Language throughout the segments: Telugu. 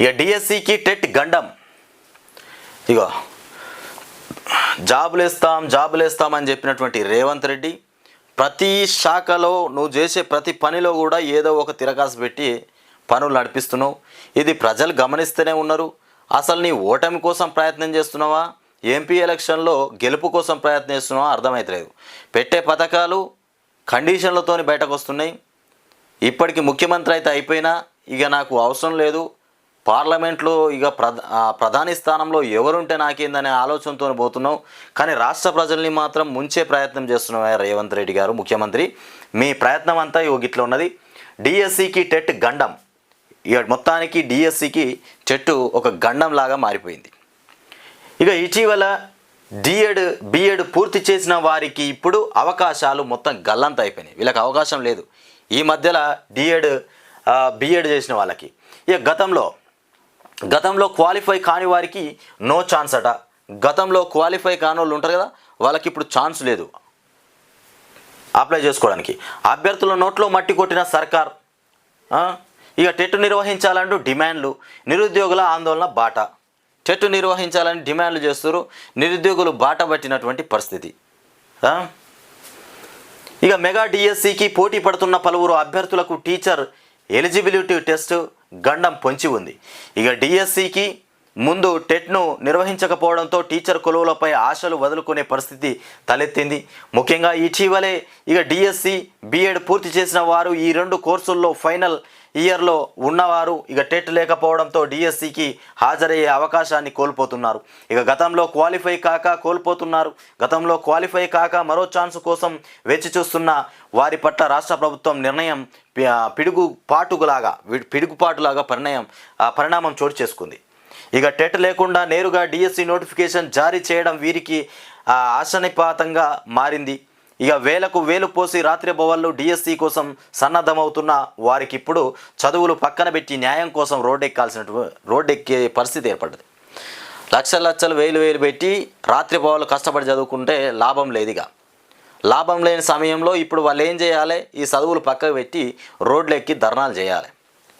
ఇక డిఎస్సికి టెట్ గండం. ఇగో జాబులు ఇస్తాం జాబులు వేస్తాం అని చెప్పినటువంటి రేవంత్ రెడ్డి ప్రతి శాఖలో నువ్వు చేసే ప్రతి పనిలో కూడా ఏదో ఒక తిరకాసు పెట్టి పనులు నడిపిస్తున్నావు. ఇది ప్రజలు గమనిస్తూనే ఉన్నారు. అసలు నీ ఓటమి కోసం ప్రయత్నం చేస్తున్నావా? ఎంపీ ఎలక్షన్లో గెలుపు కోసం ప్రయత్నం చేస్తున్నావా? అర్థమవుతలేదు పెట్టే పథకాలు కండిషన్లతోని బయటకు వస్తున్నాయి. ఇప్పటికి ముఖ్యమంత్రి అయితే అయిపోయినా ఇక నాకు అవసరం లేదు. పార్లమెంట్లో ఇక ప్రధా ప్రధాని స్థానంలో ఎవరుంటే నాకేందనే ఆలోచనతో పోతున్నావు. కానీ రాష్ట్ర ప్రజల్ని మాత్రం ముంచే ప్రయత్నం చేస్తున్నావు రేవంత్ రెడ్డి గారు ముఖ్యమంత్రి. మీ ప్రయత్నం అంతా ఇగో ఉన్నది. డిఎస్సికి టెట్ గండం. ఇక మొత్తానికి డిఎస్సికి చెట్టు ఒక గండం లాగా మారిపోయింది. ఇక ఇటీవల డిఎడ్ బిఎడ్ పూర్తి చేసిన వారికి ఇప్పుడు అవకాశాలు మొత్తం గల్లంత అయిపోయినాయి. వీళ్ళకి అవకాశం లేదు. ఈ మధ్యలో డిఎడ్ బిఎడ్ చేసిన వాళ్ళకి. ఇక గతంలో గతంలో క్వాలిఫై కాని వారికి నో ఛాన్స్ అట. గతంలో క్వాలిఫై కాని వాళ్ళు ఉంటారు కదా వాళ్ళకి ఇప్పుడు ఛాన్స్ లేదు. అప్లై చేసుకోవడానికి. అభ్యర్థుల నోట్లో మట్టి కొట్టిన సర్కార్ ఇక టెట్ నిర్వహించాలంటూ డిమాండ్లు నిరుద్యోగుల ఆందోళన బాట. టెట్ నిర్వహించాలని డిమాండ్లు చేస్తారు నిరుద్యోగులు బాట పట్టినటువంటి పరిస్థితి. ఇక మెగా డిఎస్సికి పోటీ పడుతున్న పలువురు అభ్యర్థులకు టీచర్ ఎలిజిబిలిటీ టెస్ట్ గండం పొంచి ఉంది. ఇక డిఎస్సికి ముందు టెట్ను నిర్వహించకపోవడంతో టీచర్ కొలువులపై ఆశలు వదులుకునే పరిస్థితి తలెత్తింది. ముఖ్యంగా ఇటీవలే ఇక డిఎస్సి బీఎడ్ పూర్తి చేసిన వారు ఈ రెండు కోర్సుల్లో ఫైనల్ ఇయర్లో ఉన్నవారు ఇక టెట్ లేకపోవడంతో డిఎస్సికి హాజరయ్యే అవకాశాన్ని కోల్పోతున్నారు. ఇక గతంలో క్వాలిఫై కాక కోల్పోతున్నారు. గతంలో క్వాలిఫై కాక మరో ఛాన్స్ కోసం వేచి చూస్తున్న వారి పట్ల రాష్ట్ర ప్రభుత్వం నిర్ణయం పి- పిడుగు పాటులాగా పిడుగుపాటులాగా పరిణయం పరిణామం చోటు చేసుకుంది. ఇక టెట్ లేకుండా నేరుగా డిఎస్సి నోటిఫికేషన్ జారీ చేయడం వీరికి ఆశనిపాతంగా మారింది. ఇక వేలకు వేలు పోసి రాత్రి భవన్లు డిఎస్సి కోసం సన్నద్ధమవుతున్న వారికి ఇప్పుడు చదువులు పక్కన పెట్టి న్యాయం కోసం రోడ్డెక్కాల్సిన రోడ్డెక్కే పరిస్థితి ఏర్పడ్డది. లక్షల లక్షలు వేలు వేలు పెట్టి రాత్రి భవన్లు కష్టపడి చదువుకుంటే లాభం లేదు ఇక లాభం లేని సమయంలో ఇప్పుడు వాళ్ళు ఏం చేయాలి? ఈ చదువులు పక్కకు పెట్టి రోడ్లు ఎక్కి ధర్నాలు చేయాలి.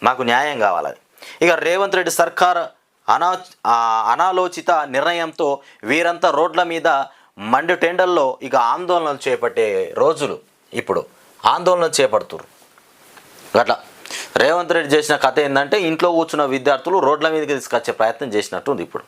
మాకు న్యాయం కావాలి ఇక రేవంత్ రెడ్డి సర్కార్ అనా అనాలోచిత నిర్ణయంతో వీరంతా రోడ్ల మీద మండి టెండల్లో ఇక ఆందోళనలు చేపట్టే రోజులు ఇప్పుడు. ఆందోళనలు చేపడుతురు అట్లా. రేవంత్ రెడ్డి చేసిన కథ ఏంటంటే ఇంట్లో కూర్చున్న విద్యార్థులు రోడ్ల మీదకి తీసుకొచ్చే ప్రయత్నం చేసినట్టుంది ఇప్పుడు.